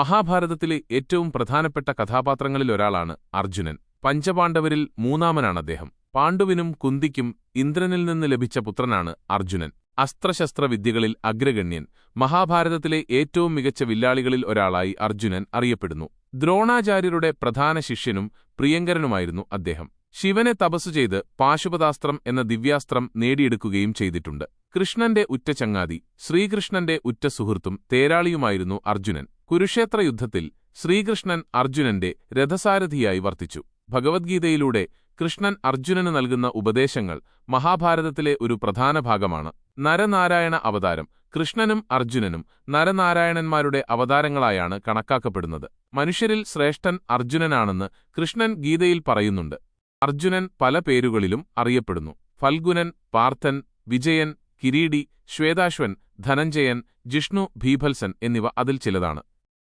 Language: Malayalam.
മഹാഭാരതത്തിലെ ഏറ്റവും പ്രധാനപ്പെട്ട കഥാപാത്രങ്ങളിലൊരാളാണ് അർജുനൻ. പഞ്ചപാണ്ഡവരിൽ മൂന്നാമനാണ് അദ്ദേഹം പാണ്ഡുവിനും കുന്തിക്കും ഇന്ദ്രനിൽ നിന്ന് ലഭിച്ച പുത്രനാണ് അർജുനൻ. അസ്ത്രശസ്ത്രവിദ്യകളിൽ അഗ്രഗണ്യൻ. മഹാഭാരതത്തിലെ ഏറ്റവും മികച്ച വില്ലാളികളിൽ ഒരാളായി അർജുനൻ അറിയപ്പെടുന്നു. ദ്രോണാചാര്യരുടെ പ്രധാന ശിഷ്യനും പ്രിയങ്കരനുമായിരുന്നു അദ്ദേഹം. ശിവനെ തപസ്സു ചെയ്ത് പാശുപതാസ്ത്രം എന്ന ദിവ്യാസ്ത്രം നേടിയെടുക്കുകയും ചെയ്തിട്ടുണ്ട്. കൃഷ്ണന്റെ ഉറ്റ ചങ്ങാതി ശ്രീകൃഷ്ണന്റെ ഉറ്റ സുഹൃത്തും തേരാളിയുമായിരുന്നു അർജുനൻ. കുരുക്ഷേത്ര യുദ്ധത്തിൽ ശ്രീകൃഷ്ണൻ അർജുനന്റെ രഥസാരഥിയായി വർത്തിച്ചു. ഭഗവത്ഗീതയിലൂടെ കൃഷ്ണൻ അർജുനന് നൽകുന്ന ഉപദേശങ്ങൾ മഹാഭാരതത്തിലെ ഒരു പ്രധാന ഭാഗമാണ്. നരനാരായണ അവതാരം കൃഷ്ണനും അർജുനനും നരനാരായണന്മാരുടെ അവതാരങ്ങളായാണ് കണക്കാക്കപ്പെടുന്നത്. മനുഷ്യരിൽ ശ്രേഷ്ഠൻ അർജുനനാണെന്ന് കൃഷ്ണൻ ഗീതയിൽ പറയുന്നുണ്ട്. അർജുനൻ പല പേരുകളിലും അറിയപ്പെടുന്നു. ഫൽഗുനൻ പാർത്ഥൻ വിജയൻ കിരീടി ശ്വേതാശ്വൻ ധനഞ്ജയൻ ജിഷ്ണു ഭീഭത്സൻ എന്നിവ അതിൽ ചിലതാണ്.